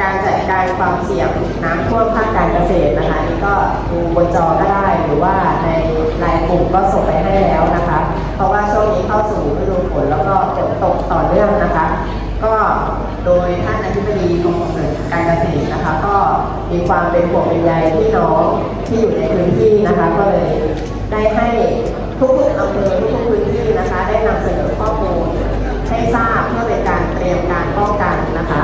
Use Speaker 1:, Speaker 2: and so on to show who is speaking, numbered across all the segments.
Speaker 1: การจัดการความเสี่ยงน้ำท่วมภาคการเกษตรนะคะนี่ก็ดูบนจอก็ได้หรือว่าในไลน์กลุ่มก็ส่งไปให้แล้วนะคะ เพราะว่าช่วงนี้เข้าสู่ฤดูฝนแล้วก็ฝนตกต่อเนื่องนะคะ ก็โดยท่านอธิบดีกรมส่งเสริมการเกษตรนะคะ ก็มีความเป็นห่วงเป็นใยพี่น้องที่อยู่ในพื้นที่นะคะ ก็เลยได้ให้ทุกอำเภอทุกพื้นที่นะคะ ได้นำเสนอข้อมูลให้ทราบเพื่อเป็นการเตรียมการป้องกันนะคะ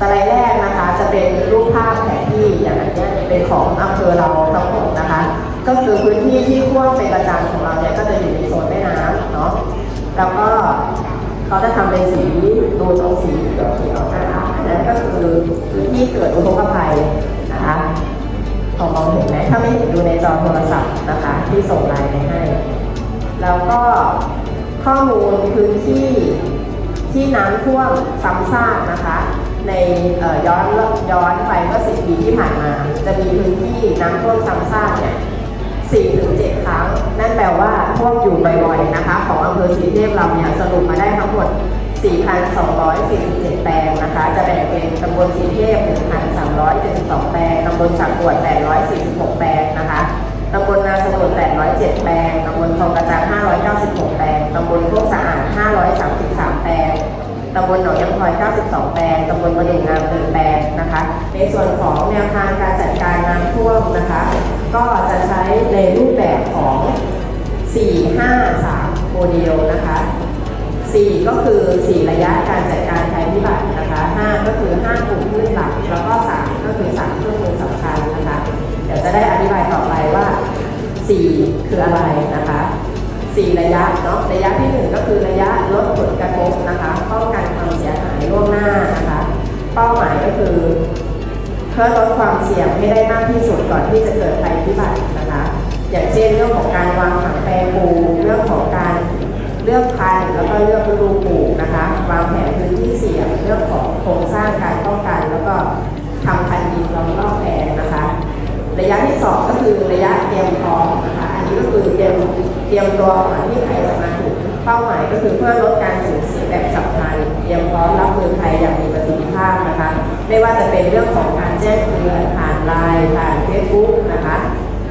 Speaker 1: สไลด์แรกนะคะจะเป็นรูปภาพแผน ที่อย่างนี้ยเป็นของอำเภอเราทั้งหมดนะคะ ก็คือพื้นที่ที่ท่วมเป็นประจำของเราเนี่ยก็จะอยู่ในโซนแม่น้ำเนาะแล้วก็เขาจะทำเป็นสีดูตรงสีเขียวเขียวนะคะนั่นก็คือพื้นที่เกิดอุทกภัยนะคะพอมองเห็นไหมถ้าไม่เห็นดูในจอโทรศัพท์นะคะ ที่ส่งไลน์ไปให้ แล้วก็ข้อมูลพื้นที่ที่น้ำท่วมซ้ำซากนะคะ ในย้อนย้อนไปเมื่อสิบปีที่ผ่านมา จะมีพื้นที่น้ำท่วมซ้ำซากเนี่ย4ถึง7ครั้ง นั่นแปลว่าท่วมอยู่บ่อยๆนะคะ ของอำเภอศรีเทพเราเนี่ยสรุปมาได้ทั้งหมด 4,247 แปลงนะคะ จะแบ่งเป็นตำบลศรีเทพ1,372 แปลงตำบลสักกวด846 แปลงนะคะตำบลนาสมุทร807 แปลงตำบลคลองกระจาน596 แปลงตำบลโคกสะอาด533แปลงตำบลหนองยางพลอย 92 แปลง ตำบลประเด็นงามหนึ่งแปลงนะคะ ในส่วนของแนวทางการจัดการน้ำท่วมนะคะ ก็จะใช้ในรูปแบบของ 4 5 3 โมเดลนะคะ 4 ก็คือ 4 ระยะการจัดการภัยพิบัตินะคะ 5 ก็คือ 5 กลุ่มพืชหลัก แล้วก็ 3 ก็คือ 3เครื่องมือสำคัญนะคะ เดี๋ยวจะได้อธิบายต่อไปว่า 4 คืออะไรนะคะ4ระยะเนาะระยะที่ 1 ก็คือระยะลดผลกระทบนะคะป้องกัน ล่วงหน้านะคะ เป้าหมายก็คือเพื่อลดความเสี่ยงให้ได้มากที่สุดก่อนที่จะเกิดภัยพิบัตินะคะ อย่างเช่นเรื่องของการวางผังแปรปลูกเรื่องของการเลือกพันธุ์แล้วก็เลือกฤดูปลูกนะคะ วางแผนพื้นที่เสี่ยงเรื่องของโครงสร้างการป้องกันแล้วก็ทำพันธุ์ดินรองรอบแปลงนะคะ ระยะที่สองก็คือระยะเตรียมพร้อมนะคะอันนี้ก็คือเตรียมเตรียมตัวก่อนที่ภัยจะมาถึงเป้าหมายก็คือเพื่อลดการสูญเสียแบบฉับพลัน รียมพร้อมรับมือภัยอย่างมีประสิทธิภาพนะคะ ไม่ว่าจะเป็นเรื่องของการแจ้งเตือนผ่านไลน์ผ่านเฟซบุ๊กนะคะ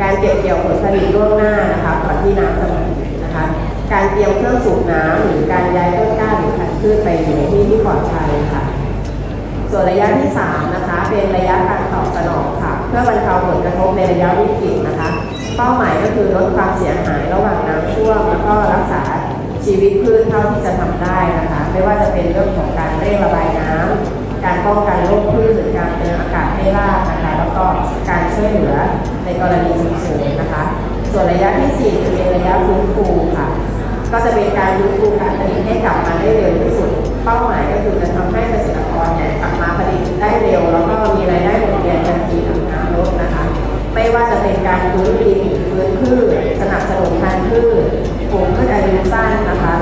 Speaker 1: การเก็บเกี่ยวผลผลิตล่วงหน้านะคะก่อนที่น้ำจะมาถึงนะคะ การเตรียมเครื่องสูบน้ำหรือการย้ายต้นกล้าหรือพันธุ์พืชไปอยู่ในที่ที่ปลอดภัยค่ะ ส่วนระยะที่3นะคะเป็นระยะการตอบสนองค่ะ เพื่อบรรเทาผลกระทบในระยะวิกฤตนะคะ เป้าหมายก็คือลดความเสียหายระหว่างน้ำท่วมแล้วก็รักษา ชีวิตพืชเท่าที่จะทำได้นะคะ ไม่ว่าจะเป็นเรื่องของการเร่งระบายน้ำการป้องกันโรคพืชหรือการเตือนอากาศให้รากนะคะ แล้วก็การช่วยเหลือในกรณีฉุกเฉินนะคะ ส่วนระยะที่4จะเป็นระยะฟื้นฟูค่ะ ก็จะเป็นการฟื้นฟูการผลิตให้กลับมาได้เร็วที่สุด เป้าหมายก็คือจะทำให้เกษตรกรเนี่ยกลับมาผลิตได้เร็ว แล้วก็มีรายได้หมุนเวียนทันทีหลังน้ำลดนะคะ ไม่ว่าจะเป็นการฟื้นดินฟื้นพืชสนับสนุนพันธุ์พืชปลูกพืชอายุสั้นนะคะ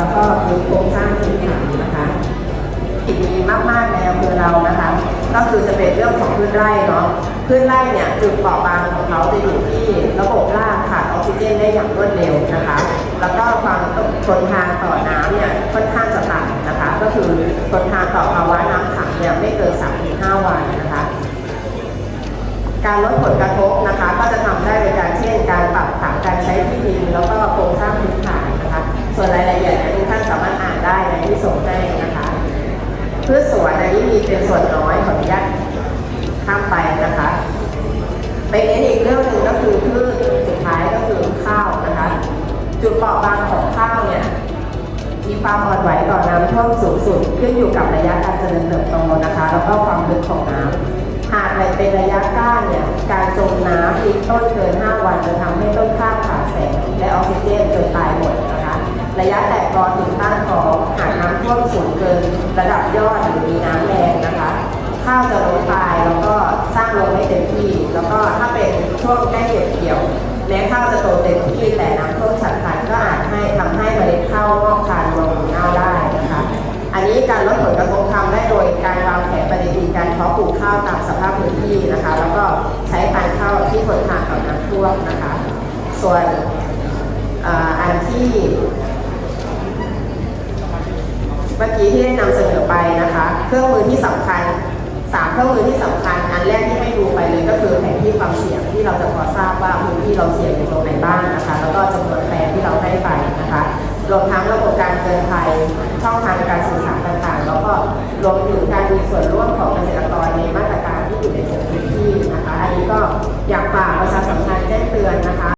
Speaker 1: รู้โครงสร้างพื้นฐานนะคะที่ดีมากๆในอำเภอเรานะคะ ก็คือจะเป็นเรื่องของพืชไร่เนาะพืชไร่เนี่ยจุดเปราะบางของเขาจะอยู่ที่ระบบรากขาดออกซิเจนได้อย่างรวดเร็วนะคะ แล้วก็ความทนทานต่อน้ำเนี่ยค่อนข้างจะต่ำนะคะ ก็คือทนทานต่อภาวะน้ำขังเนี่ยไม่เกิน3-5วันนะคะ การลดผลกระทบ เป็นส่วนน้อยขออนุญาตข้ามไปนะคะไปเน้นอีกเรื่องหนึ่งก็คือพืชสุดท้ายก็คือข้าวนะคะ จุดเปราะบางของข้าวเนี่ยมีความอ่อนไหวต่อน้ำท่วมสูงสุดขึ้นอยู่กับระยะการเจริญเติบโตนะคะ แล้วก็ความลึกของน้ำหากในเป็นระยะก้านเนี่ยการจมน้ำอีกต้นเกิน 5 วันจะทำให้ต้นข้าวขาดแสงและออกซิเจนจนตายหมดนะคะ ระยะแตกกอถึงต้านคองหากน้ำท่วมสูงเกิน ระดับยอดหรือมีน้ำ ข้าวจะล้มตายแล้วก็สร้างโรงไม่เต็มที่ แล้วก็ถ้าเป็นช่วงใกล้เก็บเกี่ยวแม้ข้าวจะโตเต็มที่แต่น้ำท่วมฉับพลันก็อาจให้ทำให้เมล็ดข้าวงอกคานลงเน่าได้นะคะ อันนี้การลดผลกระทบทำได้โดยการวางแผนปฏิทินการเพาะปลูกข้าวตามสภาพพื้นที่นะคะ แล้วก็ใช้พันธุ์ข้าวที่ทนทานต่อน้ำท่วมนะคะ ส่วนอันที่เมื่อกี้ที่ได้นำเสนอไปนะคะ เครื่องมือที่สำคัญ สามเครื่องมือที่สำคัญอันแรกที่ให้ดูไปเลยก็คือแผนที่ความเสี่ยงที่เราจะพอทราบว่าพื้นที่เราเสี่ยงอยู่ตรงไหนบ้างนะคะ แล้วก็จำนวนแปลที่เราให้ไปนะคะรวมทั้งระบบการเตือนภัยช่องทางการสื่อสารต่างๆ แล้วก็รวมถึง